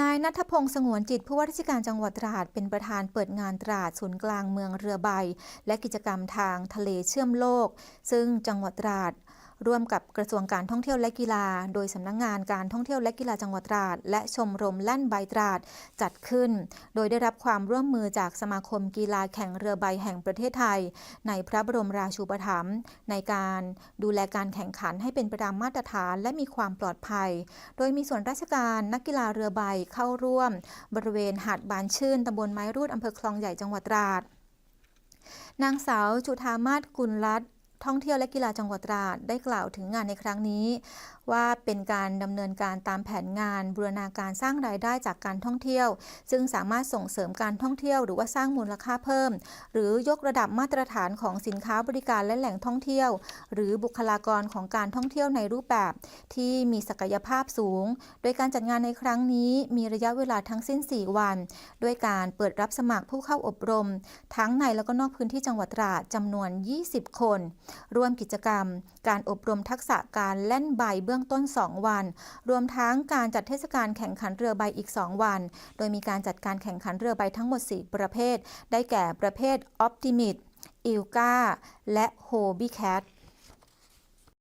นายนัทพงศ์สงวนจิตผู้ว่าราชการจังหวัดตราดเป็นประธานเปิดงานตราดศูนย์กลางเมืองเรือใบ และกิจกรรมทางทะเลเชื่อมโลก ซึ่งจังหวัดตราด ร่วมกับกระทรวงการท่องเที่ยวและกีฬา โดยสำนักงงานการท่องเที่ยวและกีฬาจังหวัดตราด และชมรมแล่นใบตราดจัดขึ้น โดยได้รับความร่วมมือจากสมาคมกีฬาแข่งเรือใบแห่งประเทศไทย ในพระบรมราชูปถัมภ์ในการดูแลการแข่งขันให้เป็นไปตามมาตรฐานและมีความปลอดภัย โดยมีส่วนราชการนักกีฬาเรือใบเข้าร่วม บริเวณหาดบานชื่นตำบลไม้รูดอำเภอคลองใหญ่จังหวัดตราดนางสาวจุธามาศกุลรัตน์ ท่องเที่ยวและกีฬาจังหวัดตราดได้กล่าวถึงงานในครั้งนี้ ว่าเป็นการดำเนินการตามแผนงานบูรณาการสร้างรายได้จากการท่องเที่ยว ซึ่งสามารถส่งเสริมการท่องเที่ยว หรือว่าสร้างมูลค่าเพิ่ม หรือยกระดับมาตรฐานของสินค้าบริการและแหล่งท่องเที่ยว หรือบุคลากรของการท่องเที่ยวในรูปแบบ ที่มีศักยภาพสูง โดยการจัดงานในครั้งนี้มีระยะเวลาทั้งสิ้น 4 วัน ด้วยการเปิดรับสมัครผู้เข้าอบรม ทั้งในและก็นอกพื้นที่จังหวัดตราดจำนวน 20 คนร่วมกิจกรรม การอบรมทักษะการเล่นใบเบื้องต้น 2 วัน รวมทั้งการจัดเทศกาลแข่งขันเรือใบอีก 2 วัน โดยมีการจัดการแข่งขันเรือใบทั้งหมด 4 ประเภท ได้แก่ประเภทออบติมิตอิลกาและโฮบี้แคท